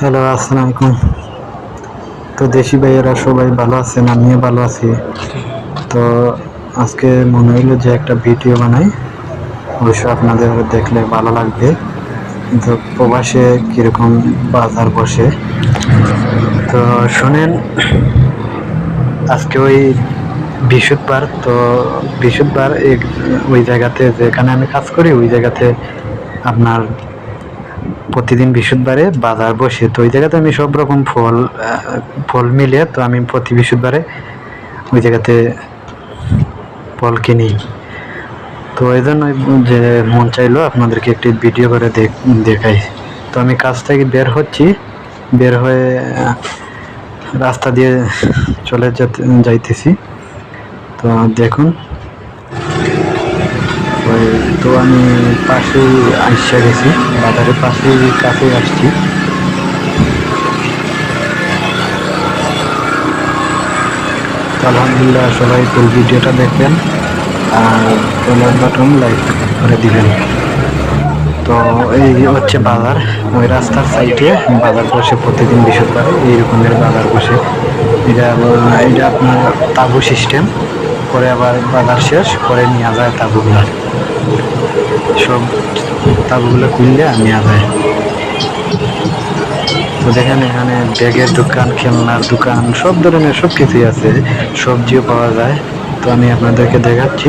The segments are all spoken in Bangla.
হ্যালো, আসসালামু আলাইকুম। তো দেশি ভাইয়েরা সবাই ভালো আছেন? আমিও ভালো আছি। তো আজকে মনে হইল যে একটা ভিডিও বানাই। অবশ্য আপনাদের দেখলে ভালো লাগবে। তো প্রবাসে কীরকম বাজার বসে? তো শোনেন, আজকে ওই বৃহস্পতিবার, তো এক- ওই জায়গাতে যেখানে আমি কাজ করি, ওই জায়গাতে আপনার প্রতিদিন বৃহস্পতিবারে বাজার বসে। তো ওই জায়গাতে আমি সব রকম ফল ফল মিলে তো আমি প্রতি বৃহস্পতিবারে ওই জায়গাতে ফল কিনি। তো এই জন্য যে মন চাইলো আপনাদেরকে একটি ভিডিও করে দেখ- দেখাই। তো আমি কাজ থেকে বের হচ্ছি। বের হয়ে রাস্তা দিয়ে চলে যাইতেছি। তো দেখুন ওই তো আমি পাশে আসছে গেছি, বাজারের পাশে কাছে আসছি। আলহামদুলিল্লাহ সবাই ফুল ভিডিওটা দেখবেন, আর লাইক বাটন লাইক করে দিবেন। তো এই হচ্ছে বাজার, ওই রাস্তার সাইডে বাজার বসে প্রতিদিন বৃহস্পতিবার এই রকমের বাজার বসে। এটা এটা আপনার তাবু সিস্টেম পরে আবার বাজার শেষ পরে নেওয়া যায় তাবুগুলা। সব তাবুগুলো খুললে নেওয়া যায়। তো দেখেন এখানে ব্যাগের দোকান, খেলনার দোকান, সব ধরনের সব কিছুই আছে। সবজিও পাওয়া যায়। তো আমি আপনাদেরকে দেখাচ্ছি।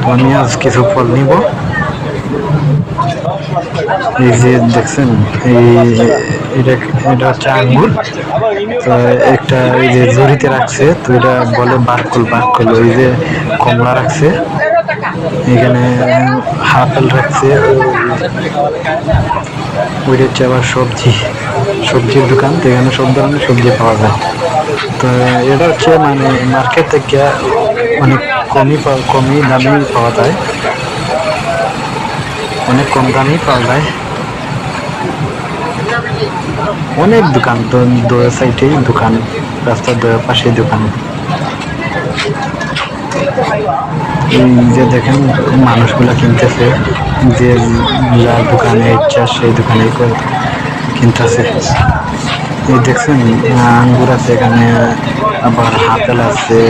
তো আমি আজ কিছু ফল নিব। এই যে দেখছেন এই এটা এটা হচ্ছে আঙ্গুর। একটা এই যে জড়িতে রাখছে, তো এটা বলে বারকুল বারকুল, ওই যে কমলা রাখছে। এখানে আপেল রাখছে ওইটা হচ্ছে আবার সবজি, সবজির দোকান, তো এখানে সব ধরনের সবজি পাওয়া যায়। তো এটা হচ্ছে মানে মার্কেট থেকে অনেক কমই কমই দামেই পাওয়া যায়। অনেক কম দামেই পাওয়া যায়। অনেক দোকান দোয়ের সাইডে দোকান, রাস্তার দোয়ের পাশে দোকান। যে দেখেন, মানুষগুলা কিনতেছে, যে যার দোকানে ইচ্ছা সেই দোকানে কিনতেছে। এই দেখছেন, আঙ্গুর আছে এখানে, আবার আপেল আছে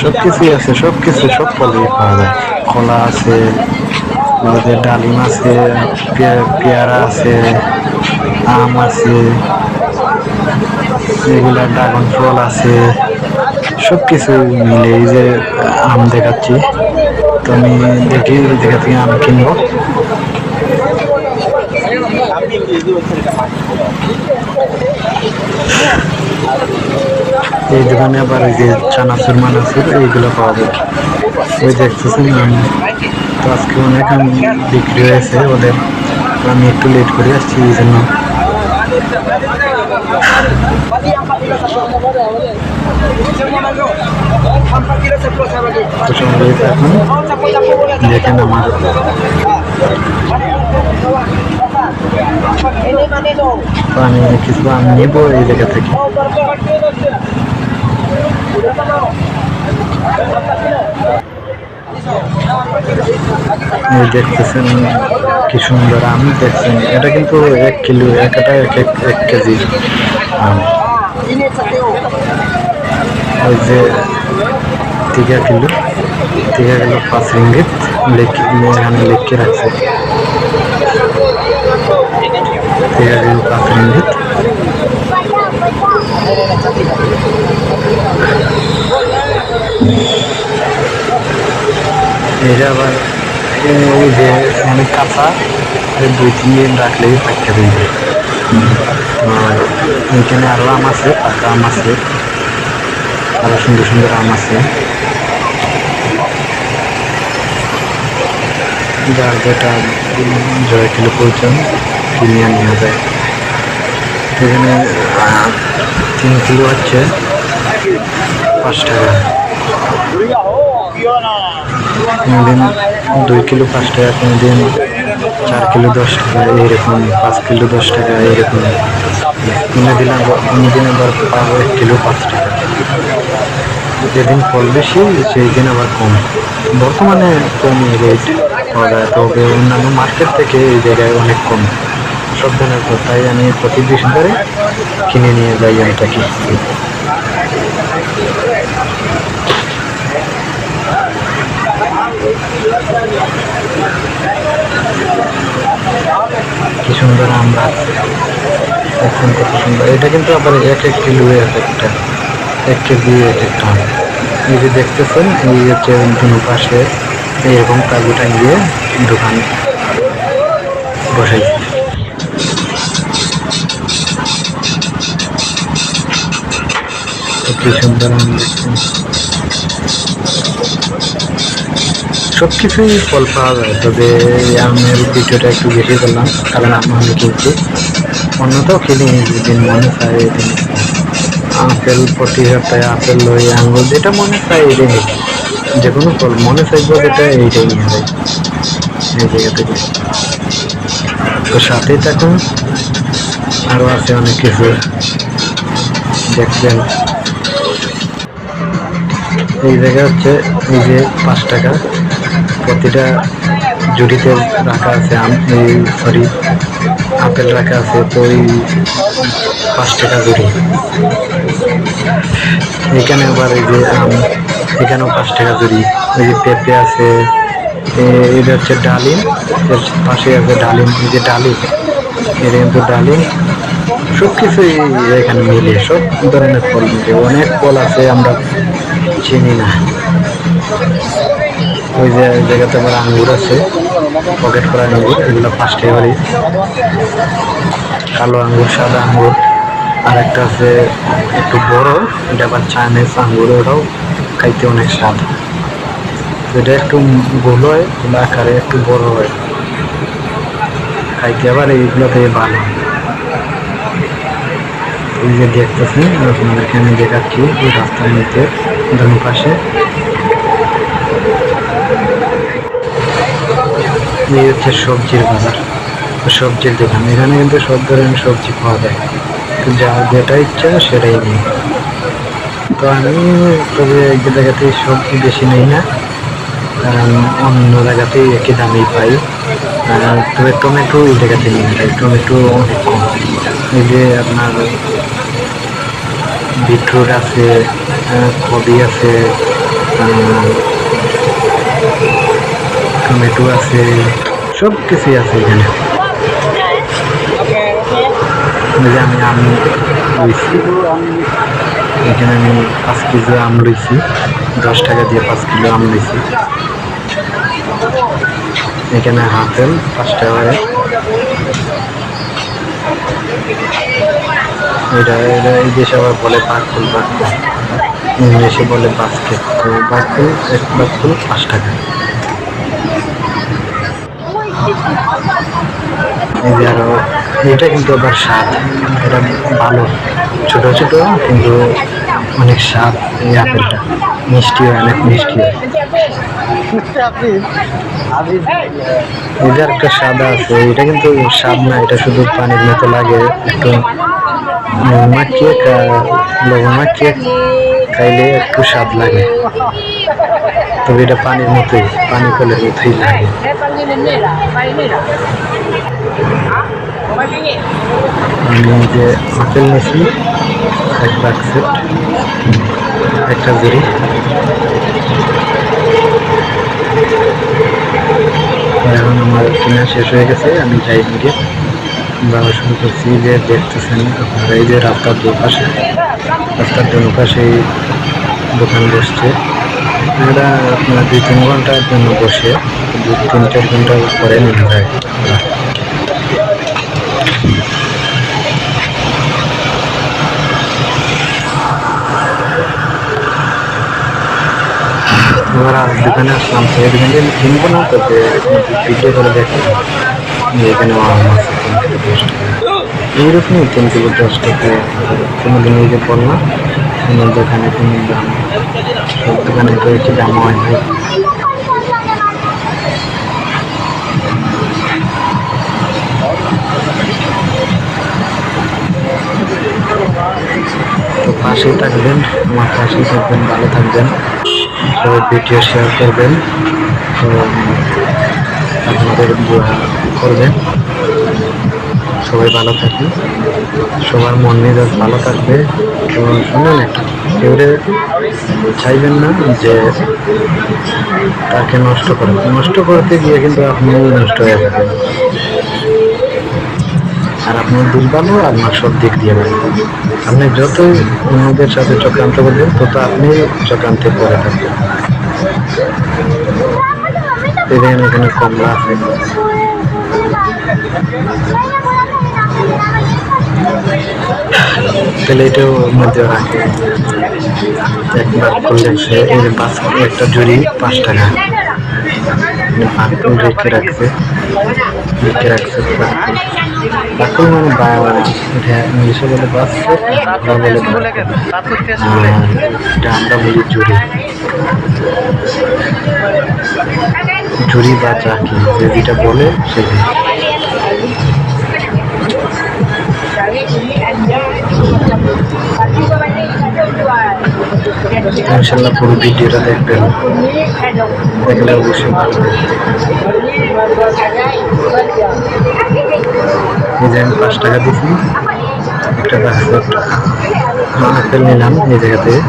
সব কিছুই আছে সব কিছু সব ফলই পাওয়া যায়। কলা আছে ডালিম আছে, পেয়ারা আছে আম আছে এগুলা ড্রাগন ফল আছে সব কিছু মিলে এই যে আম দেখাচ্ছি। তো আমি দেখি জায়গা থেকে আম কিনবো। এই দোকানে আবার ওই যে চানাচুর মানাচুর এইগুলো পাওয়া যায়। ওই দেখতেছেন আমি। তো আজকে অনেক আম বিক্রি হয়েছে ওদের। আমি একটু লেট করে আসছি, এই জন্য। দেখেন আমার আমি কিছু আম নিবো এই জায়গা থেকে দেখতেছেন কি সুন্দর আম দেখছেন। এটা কিন্তু এক কিলো একটা এক এক এক কেজি আম। ওই যে টিকা কিলো টিকা কিলো পাঁচ রিঙ্গিত লেখি এখানে লিখে রাখছে। টিকা কিলো পাঁচ রিঙ্গিত। এটা আবার যে অনেক কাঁচা দুই, তিন দিন রাখলেই থাকতে দিবে আর এখানে আরও আম আছে, পাকা আম আছে, আরও সুন্দর সুন্দর আম আছে। যার যেটা জয় কিলো প্রয়োজন, কিনে নেওয়া যায়। এখানে তিন কিলো হচ্ছে পাঁচ টাকা। কোনোদিন দুই কিলো পাঁচ টাকা, কোনোদিন চার কিলো দশ টাকা, এইরকম, পাঁচ কিলো দশ টাকা, এইরকম। কোনো দিন আবার কোনো দিন আবার পাবো এক কিলো পাঁচ টাকা। যেদিন ফল বেশি সেই দিন আবার কম। বর্তমানে কম রেট পাওয়া যায়, তবে অন্যান্য মার্কেট থেকে এই জায়গায় অনেক কম। সব ধরনের তাই আমি প্রতি বৃহস্পতিবারে কিনে নিয়ে যাই এটাকে সুন্দর আমরা দেখুন কত সুন্দর। এটা কিন্তু আবার এক একটি কিলো এক একটা। একটি কেজি এক একটা এই যে দেখতেছেন, এই হচ্ছে দুনো পাশে এইরকম কাজু টাঙিয়ে দোকান বসাইছে কি সুন্দর আম সব কিছুই ফল পাওয়া যায়। তবে আমের ভিডিওটা একটু বেশি করলাম, কারণ আম আমি কিনছি অন্যটাও কিনি যেদিন মনে চায় এদিন আপেল প্রতি সপ্তাহে আপেল, লই আঙুল যেটা মনে চায় নিই যে কোনো ফল মনে চাইব যেটা এইটাই যাই এই জায়গা থেকে। তো সাথেই থাকুন। আরও আছে অনেক কিছু। দেখবেন। এই জায়গা হচ্ছে এই যে পাঁচ টাকা। প্রতিটা জুড়িতে রাখা আছে সরি আপেল রাখা আছে, তো এই পাঁচ টাকা জুড়ি। এখানে আবার এই যে আম, এখানেও পাঁচ টাকা জুড়ি। এই যে পেঁপে আছে এটা হচ্ছে ডালিম, এর পাশে আছে ডালিম, এই যে ডালিম এর কিন্তু ডালিম। সব কিছুই এখানে মিলে সব ধরনের ফল মিলে অনেক ফল আছে, আমরা চিনি না। ওই যে জায়গাতে আবার আঙ্গুর আছে পকেট করা আঙ্গুর, এগুলো পাঁচ টাকা কালো আঙ্গুর, সাদা আঙ্গুর, আর একটা আছে একটু বড়, এটা আবার চাইনিজ আঙ্গুর, ওটাও খাইতে অনেক স্বাদ। এটা একটু গোল হয় গোল আকারে একটু বড় হয়। খাইতে আবার এইগুলো থেকে ভালো এই যে দেখতেছেন, আপনাদেরকে আমি দেখাচ্ছি ওই রাস্তার মধ্যে, দুই পাশে। এই হচ্ছে সবজির বাজার। সবজির দোকান। এখানে কিন্তু সব ধরনের সবজি পাওয়া যায়। তো যা যেটা ইচ্ছা সেটাই নেই তো আমি তবে এক জায়গাতে সবজি বেশি নেই না। কারণ অন্য জায়গাতেই একই দামেই পাই। তবে টমেটো এই জায়গাতে নিয়ে যাই। টমেটো অনেক কম। এই যে আপনার বিটরুট আছে কবি আছে টমেটো আছে, সব কিছুই আছে এখানে। আমি আম লইছি। এখানে আমি পাঁচ কেজি আম লইছি, দশ টাকা দিয়ে পাঁচ কিলো আম লইছি। এখানে হাতেল পাঁচ টাকা এটা এটা এই দেশে আবার বলে বাকুল বাকুল ইংলিশে বলে বাস্কেট। তো এক বাকুল পাঁচ টাকা। এই এটা কিন্তু আবার স্বাদ। এটা ভালো। ছোট ছোট, কিন্তু অনেক স্বাদ এই আপেলটা। মিষ্টি হয় অনেক মিষ্টি হয় এটার একটা স্বাদ আছে। এটা কিন্তু স্বাদ না, এটা শুধু পানির মতো লাগে। একটু মাখিয়ে লবণ মাখিয়ে খাইলে একটু স্বাদ লাগে। তবে এটা পানির মতোই পানি কলের মতোই লাগে. আমি যে আপেল নিয়েছি, এক বাক সেট একটা জুড়ি। এখন আমার কেনা শেষ হয়ে গেছে, আমি যাই দিকে যাওয়া শুরু করছি যে দেখতেছেন আপনারা, এই যে রাস্তার দুপাশে রাস্তার দুপাশে দোকান বসছে। এটা আপনার দুই তিন ঘণ্টার জন্য বসে দু তিন চার ঘণ্টা পরে। এবার আর দোকানে আসলাম, তো এই দোকানে কিনবো না তবে ভিডিও করে দেখলাম এখানে এইরকমই কিলো দশ টাকা কোনোদিন এই বললাম কোনো দোকানে কোনো দাম দোকানে তো একই দাম হয় তো পাশেই থাকবেন, আমার পাশেই থাকবেন, ভালো থাকবেন। সবাই ভিডিও শেয়ার করবেন। তো আপনাদের করবেন। সবাই ভালো থাকি সবার মন মেজাজ ভালো থাকবে। তো শুনুন একটা কেউ চাইবেন না যে তাকে নষ্ট করে নষ্ট করতে গিয়ে কিন্তু আপনিও নষ্ট হয়ে যাবেন আর আপনার দুর্বলও আপনার সব দিক দিয়ে ভালো আপনি যতই অন্যদের সাথে চক্রান্ত করবেন, তত আপনি চক্রান্তে পড়ে থাকবেন। এই দেখেন এখানে কমলা আছে। তাহলে এটাও মধ্যে রাখে। একবার করলে সে পাঁচ একটা জুড়ি পাঁচ টাকা। পাকুল রেখে রাখছে। রেখে রাখছে পাকুল মানে বা- এটা ইংলিশে বলে বাস্কেট বলে এটা আমরা বলি জুড়ি। জুড়ি বা চাকি যে যেটা বলে সেটা ইনশাল্লাহ পুরো ভিডিওটা দেখবেন দেখলে অবশ্যই ভালো লাগবে। আমি পাঁচ টাকা দিয়েছি একটা বাস্কেট আপেল নিলাম এই জায়গা থেকে।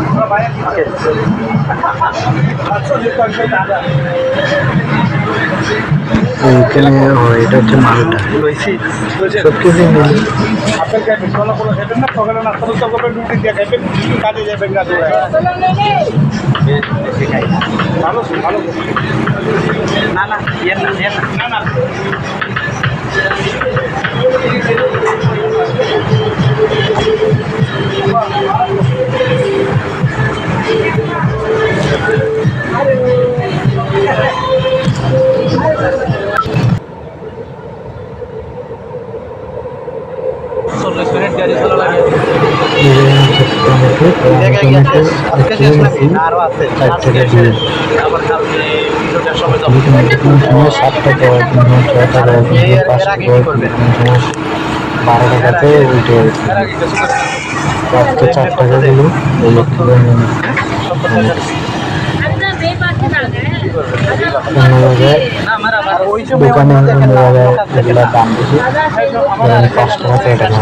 এইখানে ও এটা হচ্ছে মালটা। সব কিছু মিলে কলা কলা খাইবেন না নাস্তা টাস্তা আরও আছে টাকা আবার কালকে দুটার সময় যাব কোনো সময় ষাট টাকা কোনো সময় ছয় টাকা কোনো সময় পাঁচ টাকা কোনো সময় বারো টাকাতে উঠে আজকে চার টাকা দিল এই দোকানে অন্য জায়গায় এগুলো দাম বেশি। পাঁচ টাকা ছয় টাকা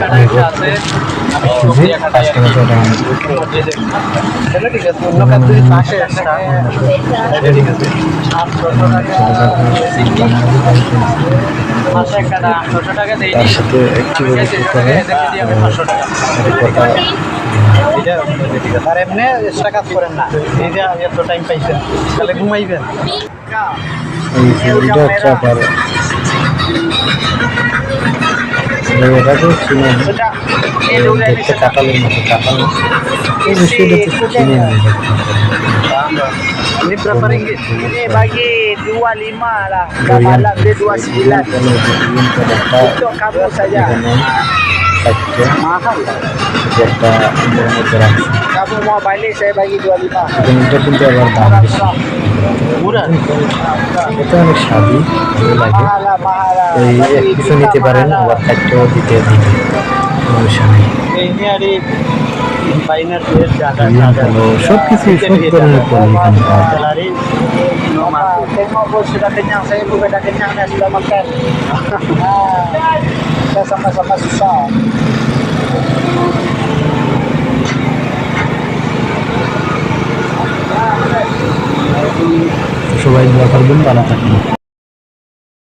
নিব কেজি পাঁচ টাকা তার সাথে একটি আর এমনি এক্সট্রা কাজ করেন না এই যে এত টাইম পাইছেন তাহলে ঘুমাইবেন এই এটা হচ্ছে আপনার Mira tuh sini. Ini. Ini sudah. Ini berapa ringgit? Ini bagi 25 lah. Kamu saja. Mahal. Kamu mau balik saya bagi 25. Untuk pintu bertambah. এটা অনেক স্বাদই ভালো লাগে. এই এক কিছু নিতে পারেন. আবার খাদ্যও দিতে দিবে সমস্যা নেই kalau সব কিছুই সব ধরনের পণ্য এখানে পাওয়া যায় Ah. সবাই দোয়া করবেন ভালো থাকবেন